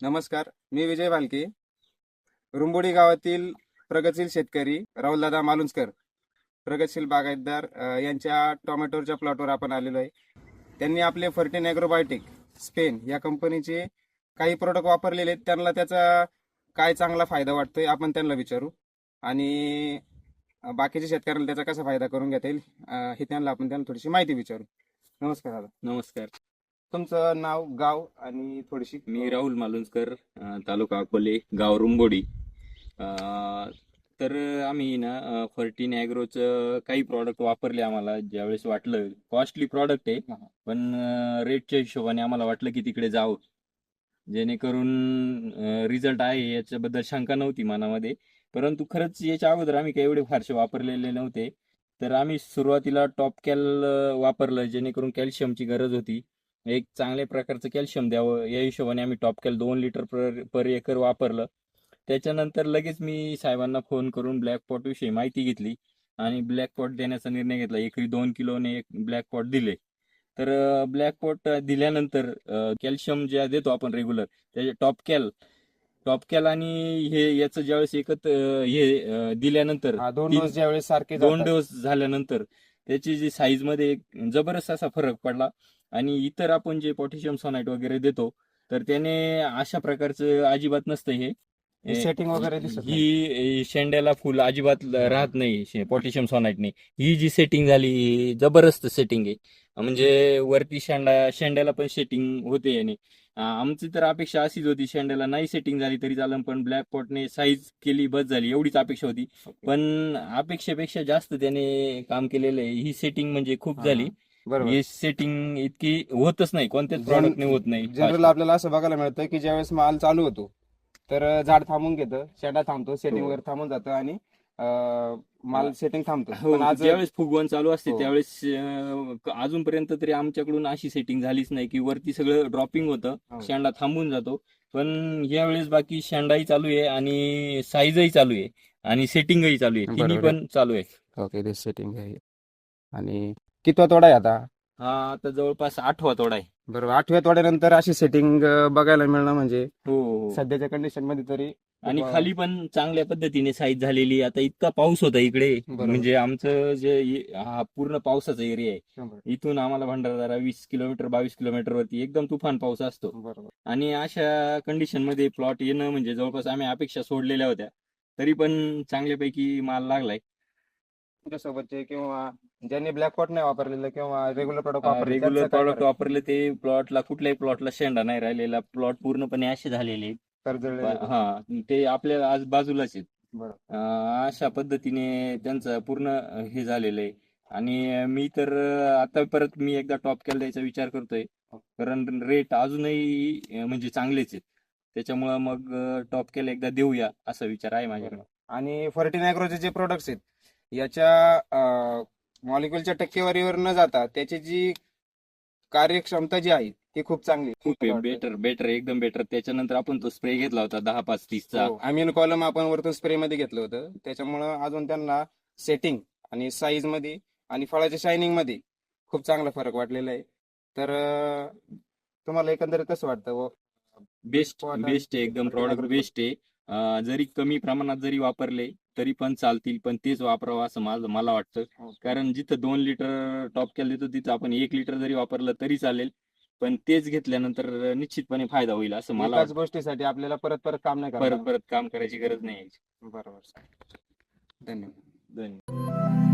नमस्कार मी विजय भालके. रुंबोडी गावातील प्रगतशील शेतकरी राहुलदादा मालुंजकर प्रगतशील बागायतदार यांच्या टोमॅटोच्या प्लॉटवर आपण आलेलो आहे. त्यांनी आपले फर्टिन ॲग्रोबायोटिक स्पेन या कंपनीचे काही प्रोडक्ट वापरलेले आहेत. त्यांना त्याचा काय चांगला फायदा वाटतोय आपण त्यांना विचारू. आणि बाकीच्या शेतकऱ्यांना त्याचा कसा फायदा करून घेता येईल हे त्यांना आपण त्यांना थोडीशी माहिती विचारू. नमस्कार दादा. नमस्कार. तुमचं नाव गाव आणि थोडीशी मी राहुल मालुंजकर अं, तालुका अकोले गाव रुंबोडी. अं, तर आम्ही ना फर्टीन ॲग्रोचं काही प्रॉडक्ट वापरले आम्हाला ज्यावेळेस वाटलं कॉस्टली प्रॉडक्ट आहे. हा. पण रेटच्या हिशोबाने आम्हाला वाटलं की तिकडे जावं. जेणेकरून रिझल्ट आहे याच्याबद्दल शंका नव्हती मनामध्ये. परंतु खरंच याच्या अगोदर आम्ही काही एवढे फारसे वापरलेले नव्हते. तर आम्ही सुरुवातीला टॉप कॅल वापरलं जेणेकरून कॅल्शियमची गरज होती. एक चांगल्या प्रकारचं कॅल्शियम द्यावं. या हिशोबाने आम्ही टॉप कॅल दोन लिटर पर पर एकर वापरलं. त्याच्यानंतर लगेच मी साहेबांना फोन करून ब्लॅक पॉट विषयी माहिती घेतली आणि ब्लॅक पॉट देण्याचा निर्णय घेतला. एकरी दोन किलोने एक ब्लॅक पॉट दिले. तर ब्लॅक पॉट दिल्यानंतर कॅल्शियम जे देतो आपण रेग्युलर त्याचे टॉप कॅल टॉप कॅल आणि हे याचं ज्यावेळेस एकत्र अं, हे दिल्यानंतर दोन डोस ज्यावेळेस सारखे दोन. डोस झाल्यानंतर त्याची जी साईजमध्ये एक जबरदस्त असा फरक पडला. आणि इतर आपण जे पोटॅशियम सोनाईट वगैरे देतो तर त्याने अशा प्रकारचं अजिबात नसतं हे. सेटिंग वगैरे दिसत. ही शेंड्याला फुल अजिबात राहत नाही पोटॅशियम सोनाईटने ही जी सेटिंग झाली जबरदस्त सेटिंग आहे. म्हणजे वरती शेंडा शेंड्याला पण सेटिंग होते याने. आमची तर अपेक्षा अशीच होती शेंड्याला नाही सेटिंग झाली तरी चालेल पण ब्लॅक पॉटने साईज केली बस झाली एवढीच अपेक्षा होती. पण अपेक्षेपेक्षा जास्त त्याने काम केलेलं आहे. ही सेटिंग म्हणजे खूप झाली. बरोबर. ही सेटिंग इतकी होतच नाही कोणत्याच प्रॉडक्टने होत नाही. जनरल आपल्याला असं बघायला मिळतं की ज्यावेळेस माल चालू होतो तर झाड थांबून घेतं शेंडा थांबतो सेटिंग हो. वगैरे थांबून जातं आणि माल सेटिंग थांबतो. हो पण आज ज्यावेळेस फुगवण चालू असते हो. त्यावेळेस अं, क- अजूनपर्यंत तरी आमच्याकडून अशी सेटिंग झालीच नाही की वरती सगळं ड्रॉपिंग होतं हो. शेंडा थांबून जातो. पण यावेळेस बाकी शेंडाही चालू आहे आणि साईजही चालू आहे आणि सेटिंगही चालू आहे. तिन्ही बरोबर. पण चालू आहे. ओके सेटिंग आहे. आणि कितवा तोडा आहे आता? हा आता जवळपास आठवा तोडा आहे. बरोबर आठव्या तोड्यानंतर अशी सेटिंग बघायला मिळणं म्हणजे हो हो. सध्याच्या कंडिशनमध्ये तरी आणि खाली पण चांगल्या पद्धतीने साईज झालेली आता इतका पाऊस होता इकडे. म्हणजे आमचं जे हा पूर्ण पावसाचा एरिया आहे. इथून आम्हाला भंडारदारा वीस किलोमीटर बावीस किलोमीटर वरती एकदम तुफान पाऊस असतो. बरोबर. आणि अशा कंडिशनमध्ये प्लॉट येणं म्हणजे जवळपास आम्ही अपेक्षा सोडलेल्या होत्या. तरी पण चांगल्यापैकी माल लागलाय. तुमच्यासोबतचे किंवा ज्यांनी ब्लॅक पॉट नाही वापरलेलं किंवा रेग्युलर प्रोडक्ट वापरले रेग्युलर त्यांचं काय प्रॉडक्ट? वापरले ते प्लॉटला कुठल्याही प्लॉटला शेंडा नाही राहिलेला. प्लॉट पूर्णपणे असे झालेले आहेत. हा ते आपल्या आज बाजूलाच आहेत. अं, अशा पद्धतीने त्यांचं पूर्ण हे झालेलं आहे. आणि मी तर आता परत मी एकदा टॉप केला द्यायचा विचार करतोय. कारण रेट अजूनही अं, म्हणजे चांगलेच आहेत. त्याच्यामुळं मग टॉप केला एकदा देऊया असा विचार आहे माझ्याकडे. आणि फर्टिन जे प्रोडक्ट्स आहेत याच्या मॉलिक्युलच्या टक्केवारीवर न जाता त्याची जी कार्यक्षमता जी आहे ती खूप चांगली आहे. खूप बेटर बेटर एकदम बेटर त्याच्यानंतर आपण तो स्प्रे घेतला होता दहा पाच तीसचा. हो, अमिनो कॉलम आपण वरतून स्प्रे मध्ये घेतलं होतं. त्याच्यामुळं अजून त्यांना सेटिंग आणि साईजमध्ये आणि फळाच्या शायनिंगमध्ये खूप चांगला फरक वाटलेला आहे. तर अं, तुम्हाला एकंदरीत कसं वाटतं? व बेस्ट Product- बेस्ट आहे एकदम प्रॉडक्ट. बेस्ट आहे. अं, जरी कमी प्रमाणात जरी वापरले तरी पण चालतील पण तेच वापरावं असं माझं मला वाटतं. कारण जिथं दोन लिटर टॉप केलं देतो तिथं आपण एक लिटर जरी वापरलं तरी चालेल. पण तेच घेतल्यानंतर निश्चितपणे फायदा होईल असं मला एकाच. गोष्टीसाठी आपल्याला परत परत काम नाही परत करायचं परत काम करायची गरज नाही बरोबर. धन्यवाद. धन्यवाद.